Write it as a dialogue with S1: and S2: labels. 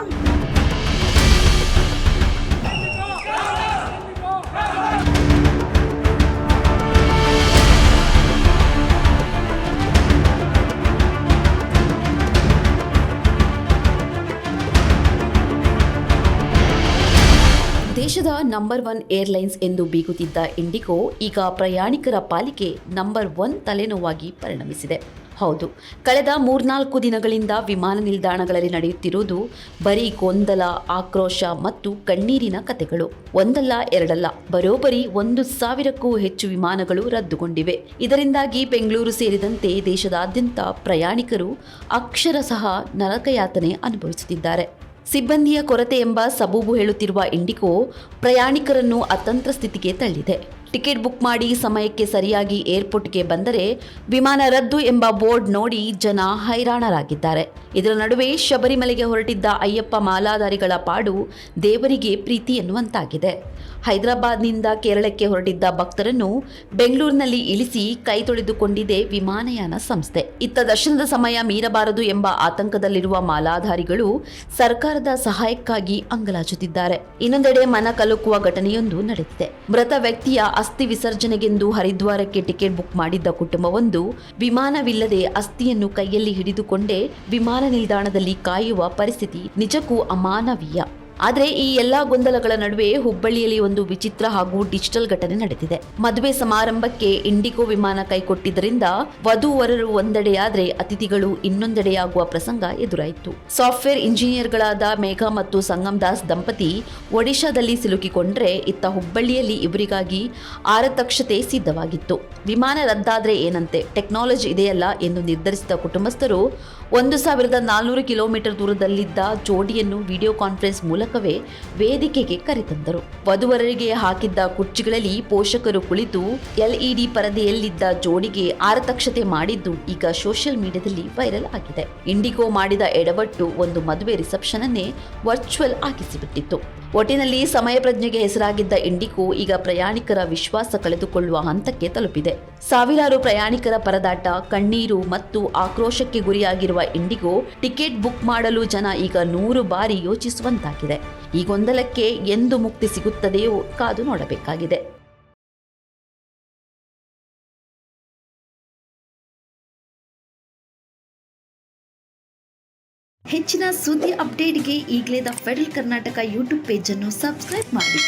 S1: ದೇಶದ number one airlines ಎಂದು ಬೀಗುತ್ತಿದ್ದ IndiGo ಈಗ ಪ್ರಯಾಣಿಕರ ಪಾಲಿಕೆ ನಂಬರ್ ಒನ್ ತಲೆನೋವಾಗಿ ಪರಿಣಮಿಸಿದೆ. ಹೌದು. ಕಳೆದ ಮೂರ್ನಾಲ್ಕು ದಿನಗಳಿಂದ ವಿಮಾನ ನಿಲ್ದಾಣಗಳಲ್ಲಿ ನಡೆಯುತ್ತಿರುವುದು ಬರೀ ಗೊಂದಲ, ಆಕ್ರೋಶ ಮತ್ತು ಕಣ್ಣೀರಿನ ಕತೆಗಳು. ಒಂದಲ್ಲ, ಎರಡಲ್ಲ ಬರೋಬ್ಬರಿ ಒಂದು ಸಾವಿರಕ್ಕೂ ಹೆಚ್ಚು ವಿಮಾನಗಳು ರದ್ದುಗೊಂಡಿವೆ. ಇದರಿಂದಾಗಿ ಬೆಂಗಳೂರು ಸೇರಿದಂತೆ ದೇಶದಾದ್ಯಂತ ಪ್ರಯಾಣಿಕರು ಅಕ್ಷರಶಃ ನರಕಯಾತನೆ ಅನುಭವಿಸುತ್ತಿದ್ದಾರೆ. ಸಿಬ್ಬಂದಿಯ ಕೊರತೆ ಎಂಬ ಸಬೂಬು ಹೇಳುತ್ತಿರುವ ಇಂಡಿಕೋ ಪ್ರಯಾಣಿಕರನ್ನು ಅತಂತ್ರ ಸ್ಥಿತಿಗೆ ತಳ್ಳಿದೆ. ಟಿಕೆಟ್ ಬುಕ್ ಮಾಡಿ ಸಮಯಕ್ಕೆ ಸರಿಯಾಗಿ ಏರ್ಪೋರ್ಟ್ಗೆ ಬಂದರೆ ವಿಮಾನ ರದ್ದು ಎಂಬ ಬೋರ್ಡ್ ನೋಡಿ ಜನ ಹೈರಾಣರಾಗಿದ್ದಾರೆ. ಇದರ ನಡುವೆ ಶಬರಿಮಲೆಗೆ ಹೊರಟಿದ್ದ ಅಯ್ಯಪ್ಪ ಮಾಲಾಧಾರಿಗಳ ಪಾಡು ದೇವರಿಗೆ ಪ್ರೀತಿ ಎನ್ನುವಂತಾಗಿದೆ. ಹೈದರಾಬಾದ್ನಿಂದ ಕೇರಳಕ್ಕೆ ಹೊರಟಿದ್ದ ಭಕ್ತರನ್ನು ಬೆಂಗಳೂರಿನಲ್ಲಿ ಇಳಿಸಿ ಕೈ ತೊಳೆದುಕೊಂಡಿದೆ ವಿಮಾನಯಾನ ಸಂಸ್ಥೆ. ಇತ್ತ ದರ್ಶನದ ಸಮಯ ಮೀರಬಾರದು ಎಂಬ ಆತಂಕದಲ್ಲಿರುವ ಮಾಲಾಧಾರಿಗಳು ಸರ್ಕಾರದ ಸಹಾಯಕ್ಕಾಗಿ ಅಂಗಲಾಚುತ್ತಿದ್ದಾರೆ. ಇನ್ನೊಂದೆಡೆ ಮನ ಕಲುಕುವ ಘಟನೆಯೊಂದು ನಡೆದಿದೆ. ಮೃತ ವ್ಯಕ್ತಿಯ ಅಸ್ಥಿ ವಿಸರ್ಜನೆಗೆಂದು ಹರಿದ್ವಾರಕ್ಕೆ ಟಿಕೆಟ್ ಬುಕ್ ಮಾಡಿದ್ದ ಕುಟುಂಬವೊಂದು ವಿಮಾನವಿಲ್ಲದೆ ಅಸ್ಥಿಯನ್ನು ಕೈಯಲ್ಲಿ ಹಿಡಿದುಕೊಂಡೇ ವಿಮಾನ ನಿಲ್ದಾಣದಲ್ಲಿ ಕಾಯುವ ಪರಿಸ್ಥಿತಿ ನಿಜಕ್ಕೂ ಅಮಾನವೀಯ. ಆದರೆ ಈ ಎಲ್ಲಾ ಗೊಂದಲಗಳ ನಡುವೆ ಹುಬ್ಬಳ್ಳಿಯಲ್ಲಿ ಒಂದು ವಿಚಿತ್ರ ಹಾಗೂ ಡಿಜಿಟಲ್ ಘಟನೆ ನಡೆದಿದೆ. ಮದುವೆ ಸಮಾರಂಭಕ್ಕೆ ಇಂಡಿಗೋ ವಿಮಾನ ಕೈಕೊಟ್ಟಿದ್ದರಿಂದ ವಧುವರರು ಒಂದೆಡೆಯಾದರೆ ಅತಿಥಿಗಳು ಇನ್ನೊಂದೆಡೆಯಾಗುವ ಪ್ರಸಂಗ ಎದುರಾಯಿತು. ಸಾಫ್ಟ್ವೇರ್ ಇಂಜಿನಿಯರ್ಗಳಾದ ಮೇಘ ಮತ್ತು ಸಂಗಮ್ ದಾಸ್ ದಂಪತಿ ಒಡಿಶಾದಲ್ಲಿ ಸಿಲುಕಿಕೊಂಡ್ರೆ ಇತ್ತ ಹುಬ್ಬಳ್ಳಿಯಲ್ಲಿ ಇವರಿಗಾಗಿ ಆರತಕ್ಷತೆ ಸಿದ್ಧವಾಗಿತ್ತು. ವಿಮಾನ ರದ್ದಾದ್ರೆ ಏನಂತೆ? ಟೆಕ್ನಾಲಜಿ ಇದೆಯಲ್ಲ ಎಂದು ನಿರ್ಧರಿಸಿದ ಕುಟುಂಬಸ್ಥರು ಒಂದು ಸಾವಿರದ ನಾಲ್ನೂರು ಕಿಲೋಮೀಟರ್ ದೂರದಲ್ಲಿದ್ದ ಜೋಡಿಯನ್ನು ವಿಡಿಯೋ ಕಾನ್ಫರೆನ್ಸ್ ಮೂಲಕವೇ ವೇದಿಕೆಗೆ ಕರೆತಂದರು. ವಧುವರರಿಗೆ ಹಾಕಿದ್ದ ಕುರ್ಚಿಗಳಲ್ಲಿ ಪೋಷಕರು ಕುಳಿತು ಎಲ್ಇಡಿ ಪರದೆಯಲ್ಲಿದ್ದ ಜೋಡಿಗೆ ಆರತಕ್ಷತೆ ಮಾಡಿದ್ದು ಈಗ ಸೋಷಿಯಲ್ ಮೀಡಿಯಾದಲ್ಲಿ ವೈರಲ್ ಆಗಿದೆ. ಇಂಡಿಗೋ ಮಾಡಿದ ಎಡವಟ್ಟು ಒಂದು ಮದುವೆ ರಿಸೆಪ್ಷನ್ ಅನ್ನೇ ವರ್ಚುವಲ್ ಆಗಿಸಿಬಿಟ್ಟಿತ್ತು. ಒಟ್ಟಿನಲ್ಲಿ ಸಮಯ ಪ್ರಜ್ಞೆಗೆ ಹೆಸರಾಗಿದ್ದ ಇಂಡಿಗೋ ಈಗ ಪ್ರಯಾಣಿಕರ ವಿಶ್ವಾಸ ಕಳೆದುಕೊಳ್ಳುವ ಹಂತಕ್ಕೆ ತಲುಪಿದೆ. ಸಾವಿರಾರು ಪ್ರಯಾಣಿಕರ ಪರದಾಟ, ಕಣ್ಣೀರು ಮತ್ತು ಆಕ್ರೋಶಕ್ಕೆ ಗುರಿಯಾಗಿರುವ ಇಂಡಿಗೋ ಟಿಕೆಟ್ ಬುಕ್ ಮಾಡಲು ಜನ ಈಗ ನೂರು ಬಾರಿ ಯೋಚಿಸುವಂತಾಗಿದೆ. ಈ ಗೊಂದಲಕ್ಕೆ ಎಂದು ಮುಕ್ತಿ ಸಿಗುತ್ತದೆಯೋ ಕಾದು ನೋಡಬೇಕಾಗಿದೆ. ಹೆಚ್ಚಿನ ಸುದ್ದಿ ಅಪ್ಡೇಟ್ಗೆ ಈಗಲೇ ದ ಫೆಡರಲ್ ಕರ್ನಾಟಕ ಯೂಟ್ಯೂಬ್ ಪೇಜನ್ನು ಸಬ್ಸ್ಕ್ರೈಬ್ ಮಾಡಿ.